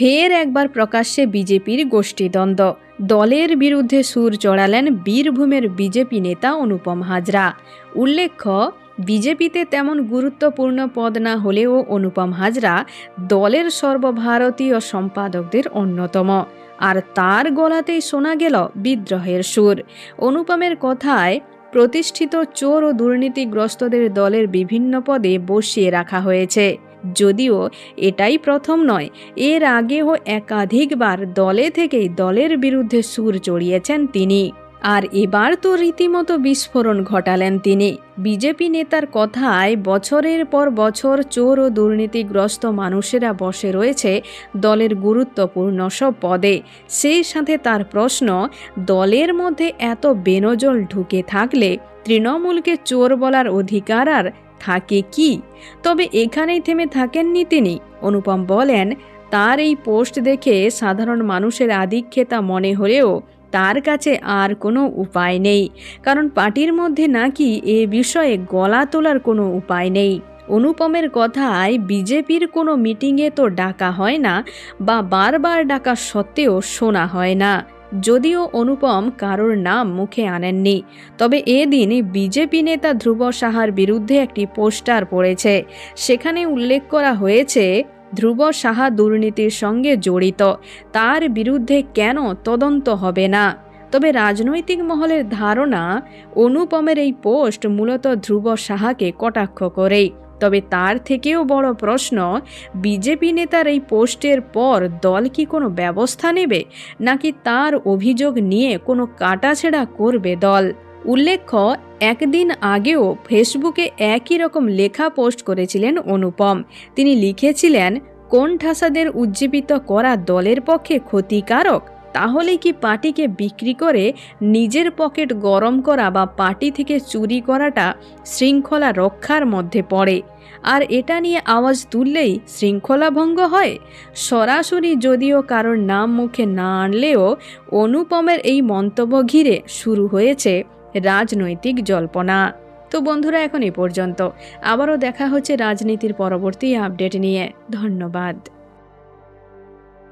ফের একবার প্রকাশ্যে বিজেপির গোষ্ঠীদ্বন্দ্ব। দলের বিরুদ্ধে সুর চড়ালেন বীরভূমের বিজেপি নেতা অনুপম হাজরা। উল্লেখ্য, বিজেপিতে তেমন গুরুত্বপূর্ণ পদ না হলেও অনুপম হাজরা দলের সর্বভারতীয় সম্পাদকদের অন্যতম। আর তার গলাতেই শোনা গেল বিদ্রোহের সুর। অনুপমের কথায়, প্রতিষ্ঠিত চোর ও দুর্নীতিগ্রস্তদের দলের বিভিন্ন পদে বসিয়ে রাখা হয়েছে। যদিও এটাই প্রথম নয়, এর আগেও একাধিকবার দলে থেকেই দলের বিরুদ্ধে সুর চড়িয়েছেন তিনি। আর এবার তো রীতিমতো বিস্ফোরণ ঘটালেন তিনি। বিজেপি নেতার কথায় বছরের পর বছর চোর ও দুর্নীতিগ্রস্ত মানুষেরা বসে রয়েছে দলের গুরুত্বপূর্ণ সব পদে। সেই সাথে তার প্রশ্ন, দলের মধ্যে এত বেনজল ঢুকে থাকলে তৃণমূলকে চোর বলার অধিকার আর থাকে কি? তবে এখানেই থেমে থাকেননি তিনি। অনুপম বলেন, তার এই পোস্ট দেখে সাধারণ মানুষের আধিক্যতা মনে হলেও তার কাছে আর কোনো উপায় নেই। কারণ পার্টির মধ্যে নাকি এ বিষয়ে গলা তোলার কোনো উপায় নেই। অনুপমের কথায় বিজেপির কোনো মিটিংয়ে তো ডাকা হয় না বা বারবার ডাকা সত্ত্বেও শোনা হয় না। যদিও অনুপম কারোর নাম মুখে আনেননি, তবে এদিন বিজেপি নেতা ধ্রুব সাহার বিরুদ্ধে একটি পোস্টার পড়েছে। সেখানে উল্লেখ করা হয়েছে, ধ্রুব সাহা দুর্নীতির সঙ্গে জড়িত, তার বিরুদ্ধে কেন তদন্ত হবে না? তবে রাজনৈতিক মহলের ধারণা, অনুপমের এই পোস্ট মূলত ধ্রুব সাহাকে কটাক্ষ করেই। তবে তার থেকেও বড় প্রশ্ন, বিজেপি নেতার এই পোস্টের পর দল কি কোনো ব্যবস্থা নেবে, নাকি তার অভিযোগ নিয়ে কোনো কাটাছেড়া করবে দল? উল্লেখ্য, একদিন আগেও ফেসবুকে একই রকম লেখা পোস্ট করেছিলেন অনুপম। তিনি লিখেছিলেন, কোন ঠাসাদের উজ্জীবিত করা দলের পক্ষে ক্ষতিকারক? তাহলে কি পার্টিকে বিক্রি করে নিজের পকেট গরম করা বা পার্টি থেকে চুরি করাটা শৃঙ্খলা রক্ষার মধ্যে পড়ে? আর এটা নিয়ে আওয়াজ তুললেই শৃঙ্খলা ভঙ্গ হয়? সরাসরি যদিও কারোর নাম মুখে না আনলেও অনুপমের এই মন্তব্য ঘিরে শুরু হয়েছে রাজনৈতিক জল্পনা। তো বন্ধুরা, এখন এ পর্যন্ত। আবারও দেখা হচ্ছে রাজনীতির পরবর্তী আপডেট নিয়ে। ধন্যবাদ।